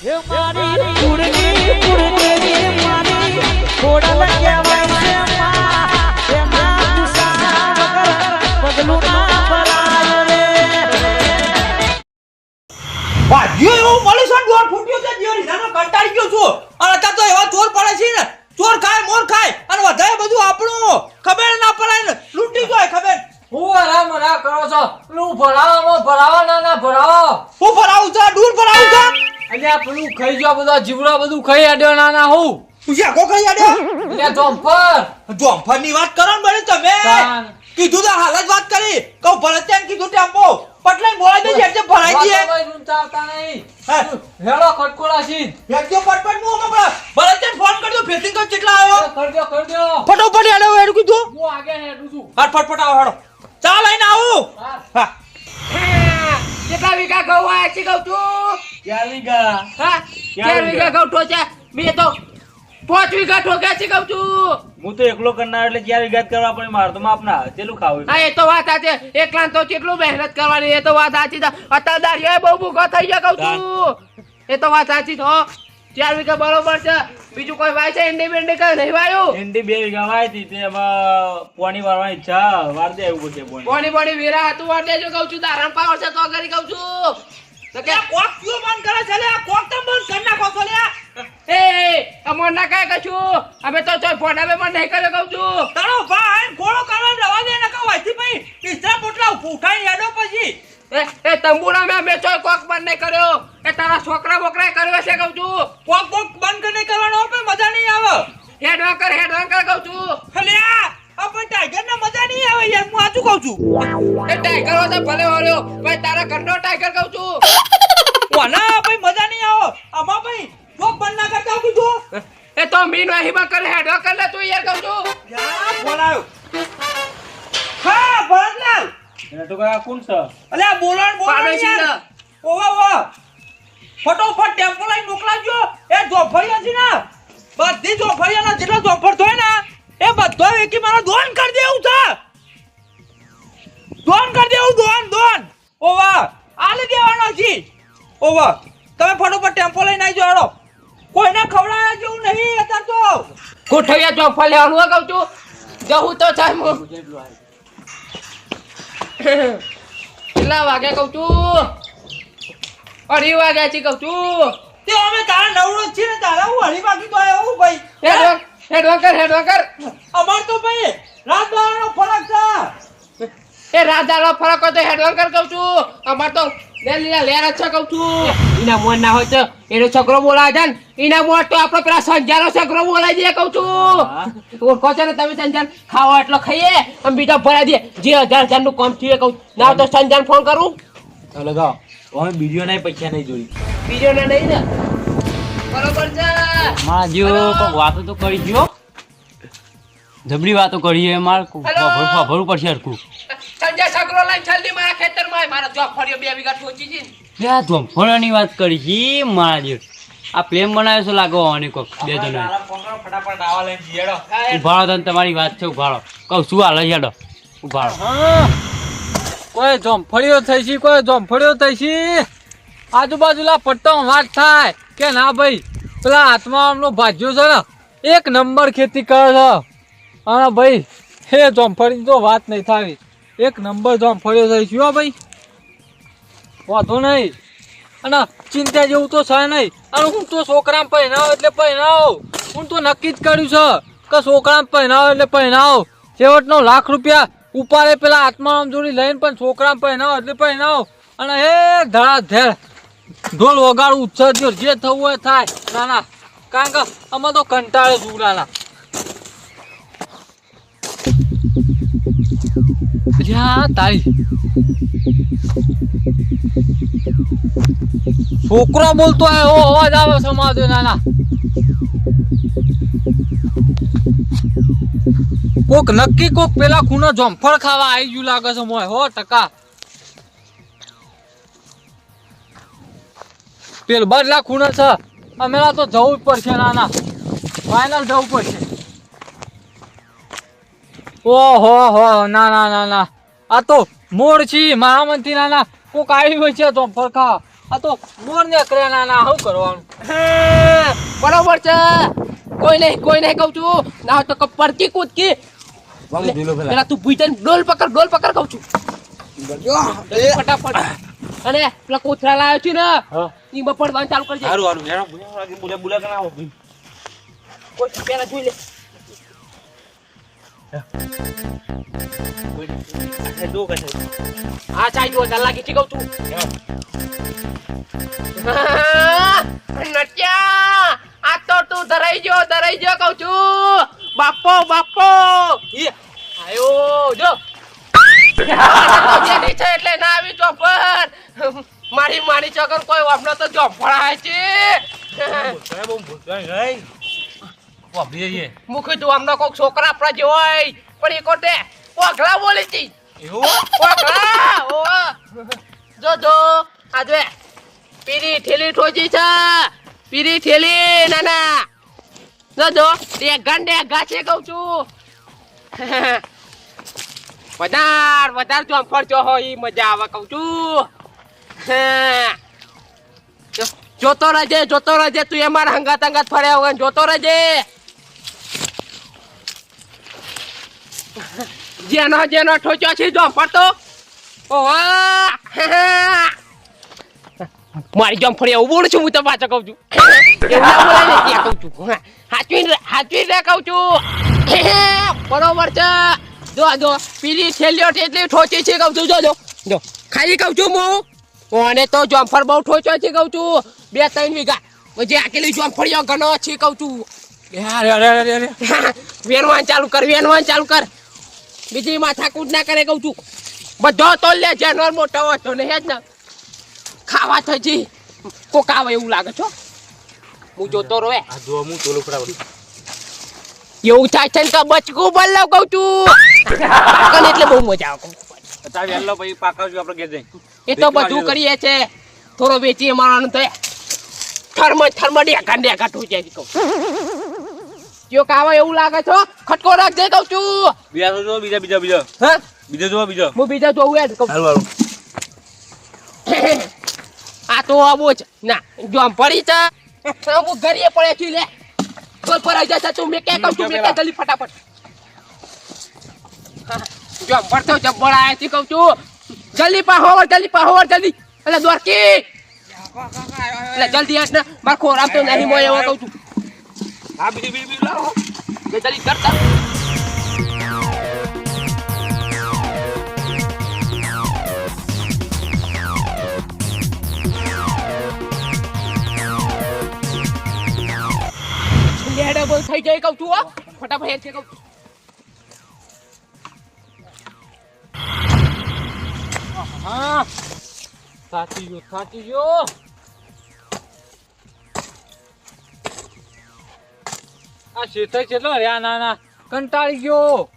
એ મારી કુળની કુળદેવી મારી ખોડલ કહેવાય છે માં. એના ગુસ્સા વગર પગલું ના ભરાય રે. ભાગ્યો એવું મળી છે ને ફૂટ્યો છે દિવાળી નાનો કંટાળી ગયો છું અને અત્યારે તો એવા ચોર પડે છે ને ચોર ખાય મોર ખાય અને વધારે બધું આપણું ખબર ના પડાય ને લૂંટી જાય ખબર હું હરા મરા કરો છો પેલું ભરાવો ભરાવો ના ના ભરાવો હું ભરાવું છે અલ્યા પેલું ખાઈ ગયો બધા જીવડા બધું ખાઈ આડ્યો ના ના હું. તું કો ખાઈ આડ્યો? અલ્યા જોમ્પરની વાત કરો ને બને તમે. કીધું તો હાલ જ વાત કરી. કહું ભરત ત્યાં કીધું ટેમ્પો પટલે બોલાઈ દેજે એટલે ભરાઈ હા. હેડો ખટકોડા સીધ એકદમ પટપટનું હમણાં ભરત ફોન કરજો ફેસિંગ તો કેટલા આવ્યો. કરજો કરજો ફટોફટ હેડો હેડ કીધું. હું આગે હેડું છું. હાથ ફટફટ આવો હેડો. ચાલ લઈને આવું. હા. કેટલા વીઘા ઘઉં આયા છે ઘઉં છું? ચાર વીઘા? હા ચાર વીઘા? ઘઉં ઠોચ્યા મેં તો પાંચ વીઘા ઠોક્યા છે કહું છું. હું તો એકલો કરનાર એટલે ચાર વિઘાત કરવા પડે? મારે તો માપ ના તેલું ખાવું હા એ તો વાત સાચી. એકલા તો કેટલું મહેનત કરવાની એ તો વાત સાચી અત્યારે દારિયો બહુ ભૂખો થઈ ગયા કહું છું. એ તો વાત સાચી છે ચાર વીઘા બરોબર છે. બીજું કોઈ વાય છે? ઈંડી બેંડી કઈ નહીં વાયું? ભીંડી બે વીઘા વાય હતી તે પોણી વાળવાની ઈચ્છા વાર દે એવું પડશે પોણી. બોણી બોણી વીરા હતું વાર દેજો કઉ છું. દારણ પાવર છે તો કરી કઉ છું. તો કે કોક કયો બંધ કરે છે લે? કોક તો બંધ કરી નાખો છો લે? એ અમર ના કાંઈ કશું. અમે તો ચોય ફોન અમે પણ નહીં કર્યો કહું છું. તારો ભાઈ ઘોડો કરવા રવા દે ને કહો વાયથી ભાઈ તીસરા પોટલા ઉઠાઈ હેડો પછી. એ એ તંબુરા મેં ચોય કોક બંધ નહીં કર્યો. એ તારા છોકરા બોકરા કર્યો છે કહું છું. કોક કોક બંધ નહીં કરવાનો પણ મજા નહીં આવે. હેડ વાંકર હેડ વાંકર કહું છું. અલે આ. આ ટાઈગર યાર કહું છું? એ ટાઈગર હોય ભલે હોર્યો ભાઈ તારા ઘરનો ટાઈગર કહું છું. કોના ભાઈ મજા નહીં આવો. આમાં ભાઈ કોક બંધ ના કરતા આવું કીધું એ તો મીન વાહીમાં કરે હેડો કર લે તું યાર કહું છું. યા બોલાયો. હા ભરતલાલ. એને તો કા કોણ છે? અલે આ બોલાણ બોલાણ યાર. છે. ઓવા ઓવા. ફટોફટ ટેમ્પો લઈને મોકલાવજો એ જોફળિયા છે ને બધી જોફળિયાના જેટલા જોફળ થાય ને એ બધો એકી મારો દોન ઓવા તમે ફટોફટ ટેમ્પો લઈને આવી જાઓ કોઈને ખવડાવ્યા જેવું નહીં અત્યારે તો. કોઠૈયા ચોફા લેવાનું કહું છું. જવું તો થાય હું કેટલા વાગે કહું છું? અઢી વાગ્યા છે કહું છું. તે અમે તારા નવરો જ છીએ ને તારા હું અઢી વાગી તો આવ્યો હું ભાઈ. હેડ વાંક- હેડ વાંકર અમાર તો ભાઈ રાત ફરક છે. એ રાધાનો ફરક હોય તો હેડ વાંકર કહું છું. અમાર તો લે લીલા લેર જ કહું છું એના મોન ના હોય તો એનો છોકરો બોલાવે છે એના મોન તો આપણો પેલા સંજાનો છોકરો બોલાવી દે કહું છું. ઓળખો છો ને તમે સંજાન? ખાવા એટલો ખાઈએ અને બીજા ભરાઈ દે જે હજાર હજારનું કામ થયું કહું ના તો સંજાન ફોન કરું. લગાવ. અમે બીજો નહીં પૈસા નહીં જોઈ. બીજો ને નહીં ને. બરોબર છે. વાતો તો કરી ગયો. જબરી વાતો કરીએ મારે. ભરવું પડશે હરખું. સંજય સગરો લઈને જલ્દી મારા ખેતરમાં મારા જોબ ફર્યો બે વીઘા ઠોચી છે લે આ ધોંફળાની વાત કરી છે મારા દેવ આ પ્રેમ બનાવ્યો છે લાગો અને કોક બે જણા ફટાફટ આવા લઈને જીએડો ઉભાડો તને તમારી વાત છે ઉભાડો કહું શું હાલ હેડો. ઉભાડો હા. કોઈ જોમફળીઓ થઈ છે કોઈ જોમફળીઓ થઈ છે. આજુબાજુલા પટ્ટો વાત થાય. કે ના ભાઈ પેલા હાથમાં આમનો ભાજ્યો છે ને એક નંબર ખેતી કરે છે. અને ભાઈ હે જોમફળીની તો વાત નહીં થાવી. એક નંબર તો આમ ફર્યો થઈ છે ભાઈ. વાંધો નહીં. અને ચિંતા જેવું તો છે નહીં. અને હું તો છોકરાને પહેરાવ એટલે પહેરાવો. હું તો નક્કી જ કર્યું છે કે છોકરાને પહેરાવ એટલે પહેરાવો. છેવટનો લાખ રૂપિયા ઉપાડે પેલા આત્મારામ જોડી લઈને પણ છોકરાને પહેરાવો એટલે પહેરાવો. અને એ ધડા ધેર ઢોલ વગાડું ઉત્સવ જે થવું હોય થાય. નાના કારણ કે અમે તો કંટાળે છું નાના લ્યા તારી. છોકરો બોલતો અવાજ આવે સમાજો નાના. કોક નક્કી કોક પેલા ખૂનો જમફળ ખાવા આવી ગયું લાગે છે મોય, હો, ટકા. પેલ બદલા ખૂનો છે. અમે તો જવું જ પડશે નાના. ફાઇનલ જવું પડશે. ઓહો હો, ના ના ના ના. આ તો મોડ છી મહામંત્રી નાના કોક આવી હોય છે તો ફરખા. આ તો મોર ને કરે ના હું શું કરવાનું બરોબર છે. કોઈ નહીં કોઈ નહીં કહું છું. ના તો ક- પડતી કૂદકી. પેલા તું ભૂઈ જઈને ડોલ પકડ ડોલ પકડ કહું છું. ફટાફટ. અને પેલા કોથળા લાવ્યો છે ને એમાં પડવાનું ચાલુ કરજે. સારું સારું બુલા બુલા કના આવો કોઈ પેલા જોઈ લે. આ ચાઈ જો ચાલ લાગી છે કહું છું હા, આ તો તું ધરાઈ ગયો ધરાઈ ગયો કહું છું બાપો બાપો આયો જો. છે એટલે ના આવી ચોપર મારી મારી ચોકર કોઈ વાપનો તો ચોપડા છે ભૂતકાળ બહુ ભૂતકાળ નહીં. વાપરીએ. મુખી તું આમનો કોક છોકરા આપણા જેવો હોય પણ એ કોટે ઓઘલા બોલી હતી. એવું? ઓઘલા ઓ. જો જો આ પીરી ઠેલી ઠોજી છે. પીરી ઠેલી ના ના જો જો ડેગા ડેગા છે કહું છું. વધાર વધાર ચોંફળ ચો હોય ઈ મજા આવે કહું છું. જો- જોતો રહેજે જોતો રહેજે તું એ મારા હંગાત હંગાત ફર્યા વગર જોતો રહેજે. જેનો જેનો ઠોચ્યો છે જો પડતો. ઓવા મારી જોમ ફરી એવું બોલું છું હું તો પાછો કહું છું. એવું કહું છું. હા, હાચવીને હાચવીને કહું છું. બરોબર છે. જો જો પીલી થેલીઓ એટલી ઠોચી છે કહું છું. જો જો જો. ખાલી કહું છું હું. અને તો જમફળ બહુ ઠોચો છે કહું છું. બે ત્રણ વીઘા. પછી આકેલી જમફળીઓ ઘણો છે કહું છું. વેનવાન ચાલુ કર વેનવાન ચાલુ કર. બીજી માથાકૂટ ના કરે કહું છું. બધો તો લે જાનવર મોટો હતો ને હેજ ને. ખાવા થજી કોક આવે એવું લાગે છો હું. જોતો રોએ આ જો હું તોલો ફટાફટ. એવું થાય છે ને કે બચકું બલ્લવ કહું છું. પાકન એટલે બહુ મજા આવે પાકાવશું આપણે ઘેર. એ તો બધું કરીએ છે. થોડો વેચીએ મારવાનું તો થર્મ થર્મ ડેકા ડેકા ઠોઈ જાય છે કહું જો કાવા એવું લાગે છો ખટકો રાખજે કહું છું. બીજા જો બીજા બીજા બીજા. હા? બીજા જો બીજા. હું બીજા જોઉં યાદ કહું સારું આ તો આવો જ. ના જો આમ પડી છે હું ઘરે પડે છે લે. ચોલ પર આવી જશે તું મેં કે કહું છું મેં કે જલ્દી ફટાફટ. જો આમ પડતો જબ્બળ આયા છે કહું છું. જલ્દી પાહોવર જલ્દી પાહોવર જલ્દી. એટલે દ્વારકી. એટલે જલ્દી આજ ને માર ખોરામ તો નહીં મોય એવો કહું છું. આ બીજી બીજી બીજી લાવો કે જલ્દી કરતા લેડો બહુ થઈ જાય કહું છું હો ફટાફટ હેડ છે કહું છું હા સાચી ગયો સાચી ગયો આ શેઠ કેટલો રહ્યા? ના ના. કંટાળી ગયો.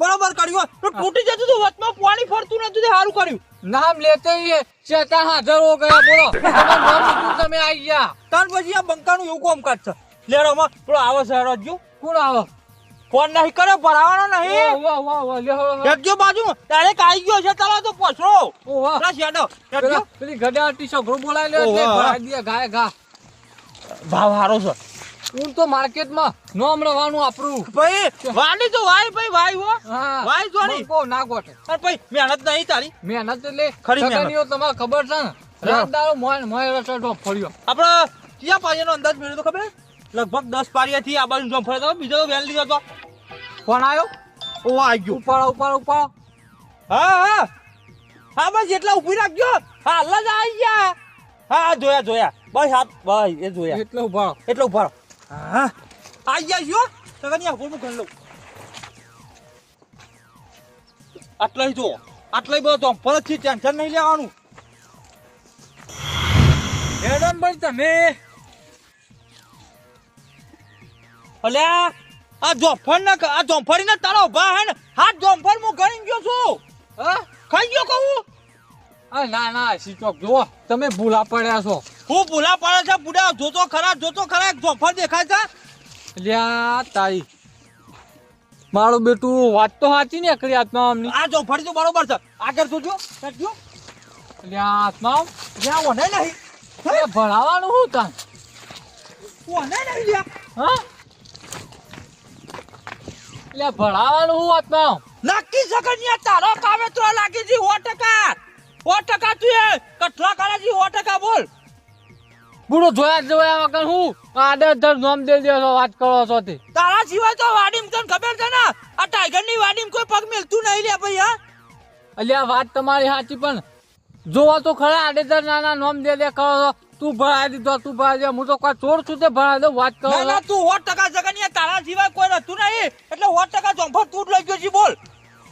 બરાબર કર્યું તો તૂટી જતું હતું વચમાં પાણી ફરતું નતું તે સારું કર્યું. નામ લેતે ही શેઠા હાજર હો ગયા બોલો. તમે આવી ગયા. તાર પછી આ બંકાનું એવું કોમ કાઢ છે. લેરોમાં પેલો આવે છે હેરો જો કોણ આવો? ફોન નહીં કરે ભરાવાનો નહીં. વાહ વાહ વાહ લે હેડજો બાજુ ડાયરેક્ટ આવી ગયો છે તારા તો પછરો ઓહો ના શેડો પેલી ગડા ગડાટી છોકરો બોલાય લે ભરાઈ દે ગાય ગા ભાવ સારો છે. હું તો માર્કેટમાં હમણાં રવાનું આપણું. ભાઈ વાડી તો વાય ભાઈ વાય હો. વાય જોની. કો ના ગોઠે. અરે ભાઈ મહેનત નહીં તારી. મહેનત એટલે ખરી મહેનત. તમારે ખબર છે ને? રાતદારો મોય મોય રસડો ફળ્યો. આપણે ક્યાં પાયાનો અંદાજ મેળવ્યો તો ખબર લગભગ દસ પારિયાથી આ બાજુ જોમ ફરે બીજો તો વેલ લીધો તો ફોન આવ્યો ઓ આવી ગયો. ઉપર ઉપર ઉપર હા હા. હા બસ એટલા ઊભી રાખજો. હા હલ્લા જ આવી ગયા. હા હા જોયા જોયા. બસ હાથ બસ એ જોયા. એટલે ઊભા એટલે ઊભા હા. આઈ ગયા છો કની આ હું લઉં. આટલા જો આટલા બધો તો ફરજથી ટેન્શન નહીં લેવાનું. મેડમ ભાઈ તમે? અલ્યા આ જોફર ના આ જોફરી ને તારો ઊભા હે ને હાથ જોફર હું ગણી ગયો છું. હા? ખાઈ ગયો કહું? ના ના સીચોક જુઓ તમે ભૂલા પડ્યા છો. હું ભૂલા પડે છે બુડા જોતો ખરા જોતો ખરા એક જોફર દેખાય છે. લ્યા તારી. મારું બેટું વાત તો સાચી ને એકડી આત્મા આમની આ જોફરી તો બરોબર છે. આગળ જોજો જો લ્યા આત્મા લ્યા ઓને નહીં. અરે ભણાવાનું શું તાન? ઓને નહીં લ્યા. હા? એટલે ભણાવવાનું હું આત્મા નક્કી સગનિયા તારો કાવેતરો લાગી જી સો ટકા. સો ટકા તું એ કઠલા કરે છે સો ટકા બોલ. બુડો જોયા જોયા વગર હું આડે ધર નોમ દે દે છો વાત કરો છો તે. તારા સિવાય તો વાડીમ તને ખબર છે ને? આ ટાઈગરની વાડીમ કોઈ પગ મેલતું નહીં લે ભાઈ હા? અલ્યા વાત તમારી સાચી પણ જોવા તો ખરા આડે ધર નાના નોમ દે દે કરો છો. તું ભણાવી દીધો તું ભણાવી દે. હું તો કોઈ ચોર છું તે ભણાવી દઉં વાત કરો ના તું સો ટકા સગનિયા તારા સિવાય કોઈ નતું નહીં. એટલે સો ટકા ચોંફર તું જ લઈ ગયો છે બોલ.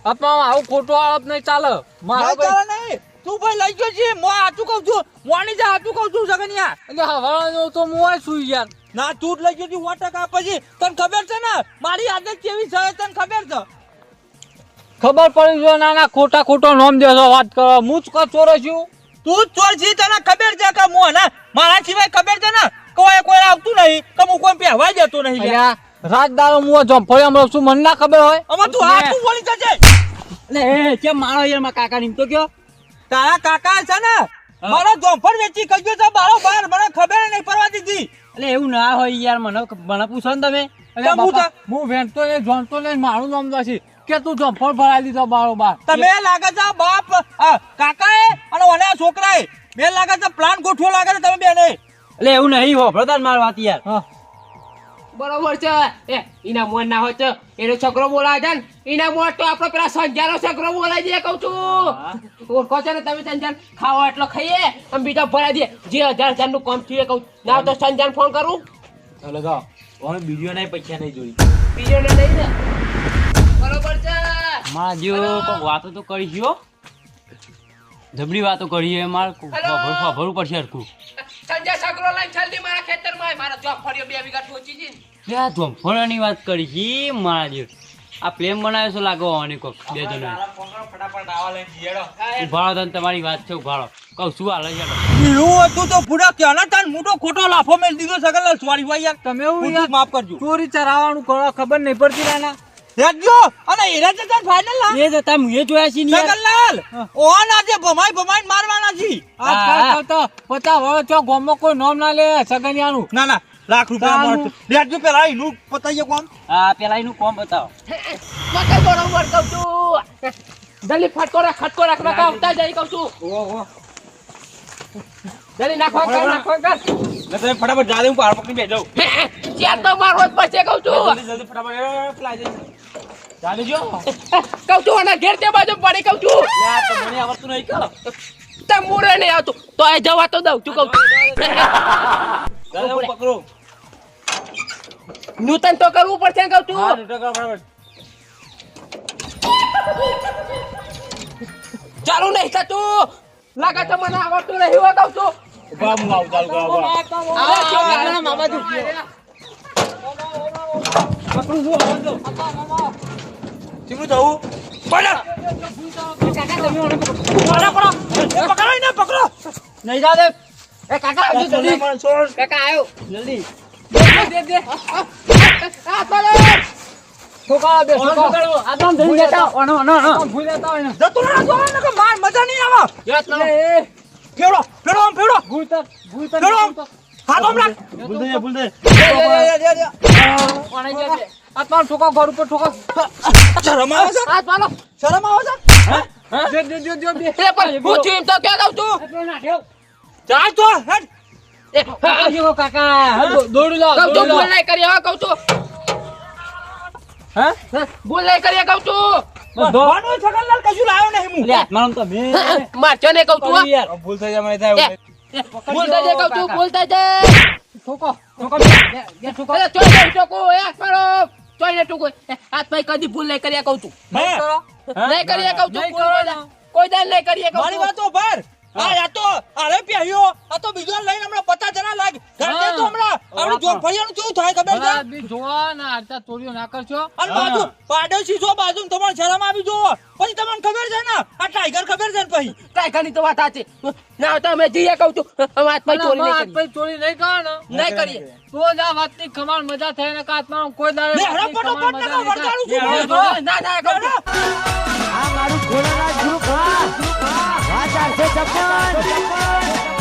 આપણા આવું ખોટું આળપ નહીં ચાલે. મારા નહીં. તું ભાઈ લઈ ગયો છી. મો કહું છું. મોની જા કહું છું સગનિયા એટલે તો યાર. ના તું લઈ ગયો છી સો ટકા પછી તને ખબર છે ને? મારી આદત કેવી છે તને ખબર છે? ખબર પડી જો ખોટા નોમ વાત કરો હું જ ચોરો છું? તું જ ચોર છી તને ખબર છે કે મો ને મારા સિવાય ખબર છે ને? કોઈ કોઈ આવતું નહીં કે હું કોઈ પહેવા જતો નહીં લે. દાડો હું જમફળી હમણાં છું મને ના ખબર હોય. આમાં તું હાચું બોલી જજે. એ કેમ મારો યારમાં કાકા ની તો કયો? તારા કાકા છે ને મારો જોફર વેચી કજ્યો છે બારો બાર મને ખબર નહીં પડવા દીધી. એટલે એવું ના હોય યાર મને મને પૂછો ને તમે. હું વેચતો ને જોણતો ને મારું નામ તો છે. કે તું જોફર ભરાઈ દીધો બારો બાર. તમે લાગે છે બાપ કાકા કાકાએ અને ઓને છોકરા છોકરાએ. બે લાગે છે પ્લાન ગોઠવો લાગે છે તમે બેને. એટલે એવું નહીં હો પ્રધાન માર વાત યાર. બરોબર છે. એ એના મોન ના હોય એનો છોકરો બોલાવે છે ને. એના મોન તો આપણો પેલા સંજાનો છોકરો બોલાવી દે કઉ છું. ઓળખો છે ને તમે સંજાન ખાવો એટલો ખાઈએ અને બીજા ભરાઈ દે જે હજાર હજારનું કામ થયું કઉ ના તો સંજાન ફોન કરું. લગાવો હવે બીજો નહીં પૈસા નહીં જોઈ બીજો ને લઈ ને. બરોબર છે. માં જો વાતો તો કરી ગયો જબડી વાતો કરીએ માર ભરવું પડશે હરખું. સંજય સગરો લઈને જલ્દી મારા ખેતરમાં આય. મારા જોબ ફર્યો બે વીઘા ઠોચી છે લે આ ધોમફળાની વાત કરી છે મારા જેવ. આ પ્રેમ બનાવ્યો છે લાગો આની કોક બે જણ ફટાફટ આવા લઈને જીડો ઉભાળો તન તમારી વાત છે ઉભાળો કહું શું હાલે છે એવું હતું તો પૂરા ક્યાં તન મોટો ખોટો લાફો મેલ દીધો સગલ સોરી ભાઈ યાર. તમે એવું પૂછું યાર માફ કરજો. ચોરી ચરાવાનું ખબર નહીં પડતી નાના રેડજો અને એરા છે ફાઇનલ ના એ જતા મુએ જોયા છે ને યાર. ઓન આજે ભમાઈ ભમાઈ મારવાના છી. આ તો પતા હવે વર્ષ ગોમો કોઈ નામ ના લે સગનિયાનું. ના ના. લાખ રૂપિયા. મળશે. રેડજો પેલા એનું પતાઈએ કોમ હા પેલા એનું કોમ બતાવો? મકર બરોબર કહું છું જલ્દી ફટકો રાખ ફટકો રાખ નાખો આવતા જઈ કહું છું. જલ્દી નાખો કર નાખો કર તમે ફટાફટ જાદે હું પાર પકડી બેજો ચાર તો મારો પછી કહું છું. જલ્દી જલ્દી ફટાફટ. ફ્લાય જઈ જાદે જો. કહું છું અને ઘેર તે બાજુ પડે કહું છું. મને આવડતું નહીં કહો. આવતું. તો એ જવા તો દઉં છું કહું છું. જાદે નૂતન તો કરવું પડશે છું. ચાલુ નહીં થતું લાગે તો મને આવડતું નહીં હોય કહું છું. ચાલુ આવો મામા તું થવું પડો પડો. जाऊ એ પકડો એને પકડો. નહીં જાદે. એ કાકા આવજો જલ્દી. કાકા આવ્યો જલ્દી. દે દે આ બોલો ઠોકાવા દે ઠોકાવા. આ તો ધરી જતા ઓનો ઓનો ઓનો આમ જતા હોય જતો રહો જો ને કે માર મજા નહીં આવે. ફેડો ફેડો આમ ફેડો ફેડો હાથ આમ રાખ. ભૂલ ભૂલ છે? આ ઠોકા ઘર ઉપર ઠોકા. શરમ આવે છે? હાથ મારો. શરમ આવે છે? દે, જો જો જો દે. એ પણ હું છું એમ તો કે દઉં છું? ચાલ તો હટ. એ, હા, કાકા. દોડી દોડી ભૂલ લાવો. નહીં કરી હવે કહું છું. હે? બોલ નહીં કરી કઉ છું. ભગવાનનો છગનલાલ કશું લાવ્યો નહીં હું. લે હાથમાં રમતો મેં મારજો ને કહું છું યાર. ભૂલ થઈ જાય મને થાય એ, એ, ભૂલ થઈ જાય છું ઠોકો, ઠોકો, ઠોકો. અરે, એ મારો ચોઈ નહીં ટોકું. એ, હાથ ભાઈ કદી ભૂલ નહીં કરીએ કહું છું હે? નહીં કરીએ કહું છું કોઈ દાન કોઈ નહીં કરીએ કહું મારી વાતો ભર આ આ તો અરે પહેર્યો આ તો બીજો લઈને હમણાં પતા જણા લાગ ઘર તો હમણાં. આપણે ચોર ફળિયાનું કેવું થાય ખબર છે? બી જોવા ના આટલા ચોરીઓ ના કરશો. અને બાજુ પાડોશી જો બાજુ તમારે શરમ આવી જોવો પછી તમને ખબર છે ને? આ ટાઈગર ખબર છે ને પછી? ટાઈગરની તો વાત સાચી. ના તો અમે જઈએ કહું છું. વાત હાથમાં ચોરી નહીં હાથ કરીએ. પૈ ચોરી નહીં કરો ને નહીં કરીએ. તો જ આ વાતની કમાલ મજા થાય ને કાતમાં કોઈ દાડે હડો, ના ફટોફટ થાય. વળગાડું છું. ના ના કહું છું. આ મારું ઘોડાના ગ્રુપ હા ચારસો છપ્પન